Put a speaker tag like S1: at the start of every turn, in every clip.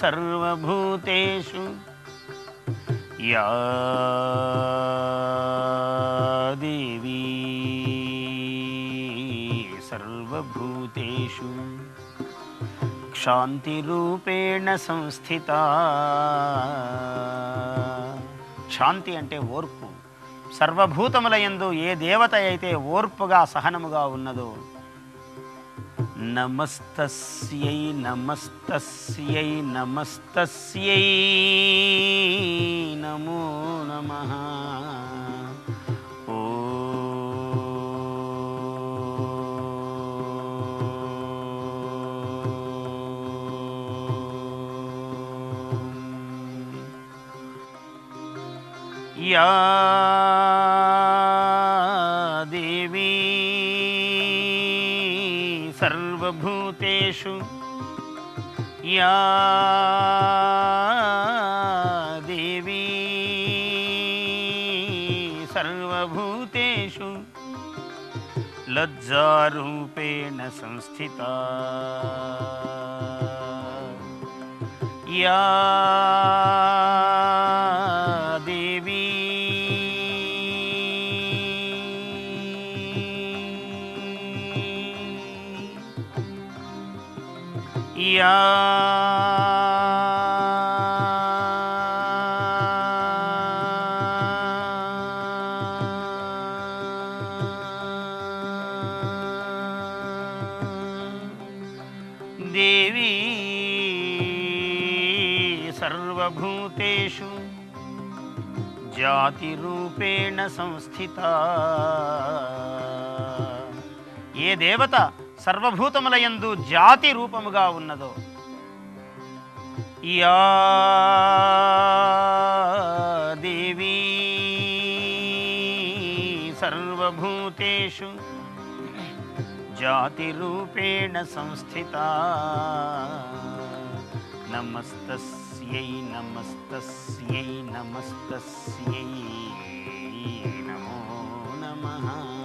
S1: సర్వభూతేషు యా దేవీ సర్వభూతేషు క్షాంతిరూపేణ సంస్థిత శాంతి అంటే ఓర్పు। సర్వభూతములయందు ఏ దేవత అయితే ఓర్పుగా సహనముగా ఉన్నదో नमस्तस्यै नमस्तस्यै नमस्तस्यै नमो नमः। या देवी सर्वभूतेषु लज्जारूपेण संस्थिता या मैया देवी सर्वभूतेषु जातिरूपेण संस्थिता। ये देवता సర్వభూతములయందు జాతి రూపముగా ఉన్నదో. యా దేవీ సర్వభూతేషు జాతిరూపేణ సంస్థిత. నమస్తస్యై నమస్తస్యై నమస్తస్యై. నమో నమః.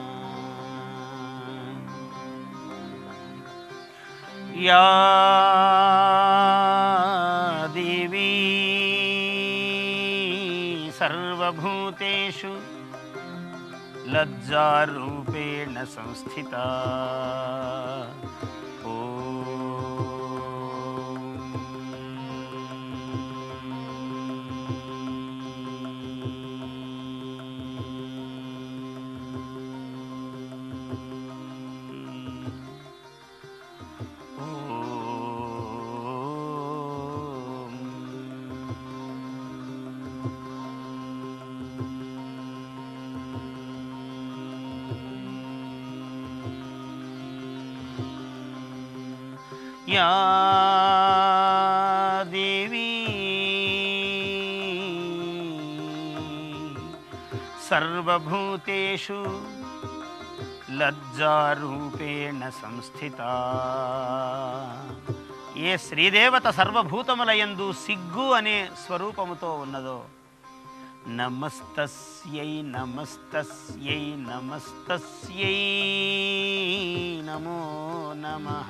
S1: या देवी सर्वभूतेषु लज्जारूपेण संस्थिता। యా దేవీ సర్వభూతేషు లజ్జారూపేణ సంస్థిత. ఏ శ్రీదేవత సర్వభూతములయందు సిగ్గు అనే స్వరూపముతో ఉన్నదో నమస్తస్యై నమస్తస్యై నమస్తస్యై నమో నమః.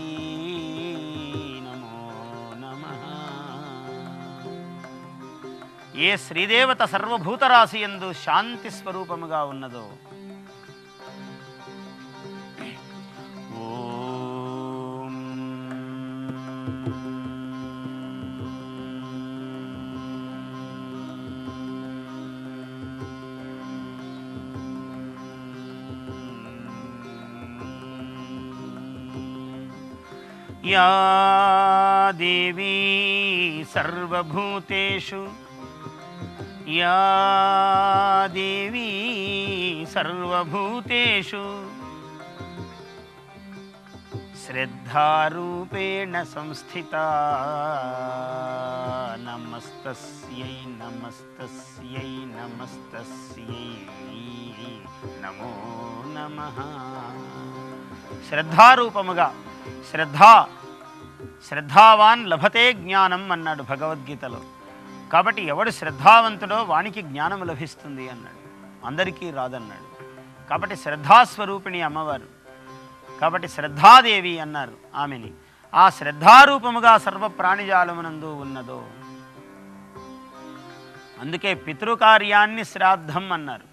S1: ఏ శ్రీదేవత సర్వభూతరాశి యందు శాంతి స్వరూపముగా ఉన్నదో? ఓం. యా దేవీ సర్వభూతేషు या देवी सर्वभूतेषु श्रद्धारूपेण संस्थिता नमस्तस्यै नमस्तस्यै नमस्तस्यै నమో నమః శ్రద్ధారూపముగా శ్రద్ధ శ్రద్ధావాన్ లభతే జ్ఞానం అన్నాడు భగవద్గీతలో కాబట్టి ఎవడు శ్రద్ధావంతుడో వానికి జ్ఞానం లభిస్తుంది అన్నాడు. అందరికీ రాదన్నాడు. కాబట్టి శ్రద్ధాస్వరూపిణి అమ్మవారు కాబట్టి శ్రద్ధాదేవి అన్నారు ఆమెని. ఆ శ్రద్ధారూపముగా సర్వ ప్రాణిజాలమునందు ఉన్నదో. అందుకే పితృకార్యాన్ని శ్రాద్ధం అన్నారు.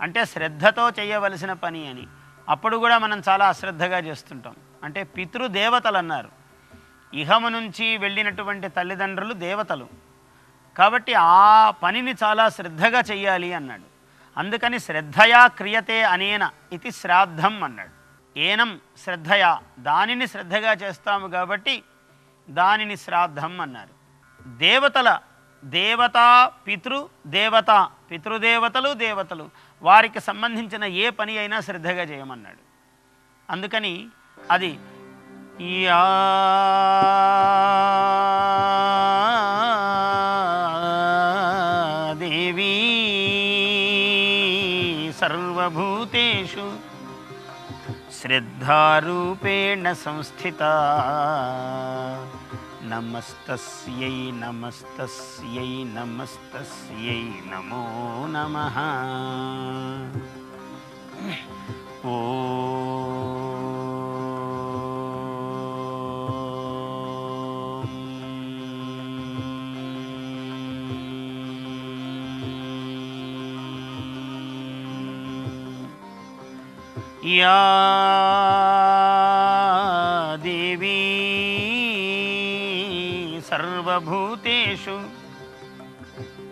S1: అంటే శ్రద్ధతో చేయవలసిన పని అని. అప్పుడు కూడా మనం చాలా అశ్రద్ధగా చేస్తుంటాం. అంటే పితృదేవతలు అన్నారు. ఇహము నుంచి వెళ్ళినటువంటి తల్లిదండ్రులు దేవతలు. కాబట్టి ఆ పనిని చాలా శ్రద్ధగా చెయ్యాలి అన్నాడు. అందుకని శ్రద్ధయా క్రియతే అనేన ఇది శ్రాద్ధం అన్నాడు. ఏనం శ్రద్ధయా దానిని శ్రద్ధగా చేస్తాము కాబట్టి దానిని శ్రాద్ధం అన్నారు. దేవతల దేవత పితృ దేవత పితృదేవతలు దేవతలు వారికి సంబంధించిన ఏ పని అయినా శ్రద్ధగా చేయమన్నాడు. అందుకని అది యా श्रद्धारूपेण संस्थिता। नमस्तस्यै नमस्तस्यै नमस्तस्यै नमो नमः। ओ। या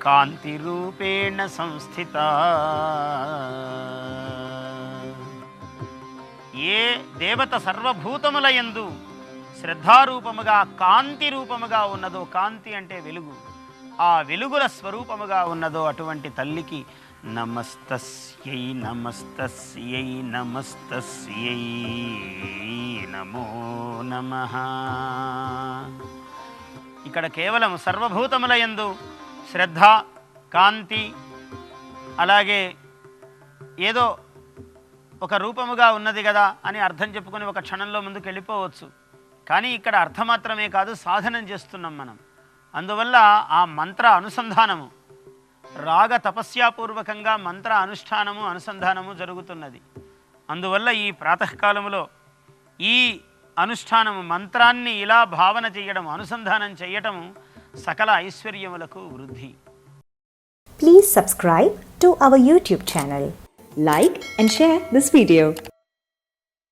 S1: కాంతిరూపేణ సంస్థిత. ఏ దేవత సర్వభూతములయందు శ్రద్ధారూపముగా కాంతి రూపముగా ఉన్నదో కాంతి అంటే వెలుగు ఆ వెలుగుల స్వరూపముగా ఉన్నదో అటువంటి తల్లికి నమస్తస్యై నమస్తస్యై నమస్తస్యై నమో నమః. ఇక్కడ కేవలం సర్వభూతములయందు శ్రద్ధ కాంతి అలాగే ఏదో ఒక రూపముగా ఉన్నది కదా అని అర్థం చెప్పుకొని ఒక క్షణంలో ముందుకు వెళ్ళిపోవచ్చు కానీ ఇక్కడ అర్థం మాత్రమే కాదు సాధనం చేస్తున్నాం మనం. అందువల్ల ఆ మంత్ర అనుసంధానము రాగ తపస్యాపూర్వకంగా మంత్ర అనుష్ఠానము అనుసంధానము జరుగుతున్నది. అందువల్ల ఈ ప్రాతకాలములో ఈ అనుష్ఠానము మంత్రాన్ని ఇలా భావన చేయడం అనుసంధానం చేయటము సకల ఐశ్వర్యములకు వృద్ధి
S2: Please subscribe to our YouTube channel. Like and share this video.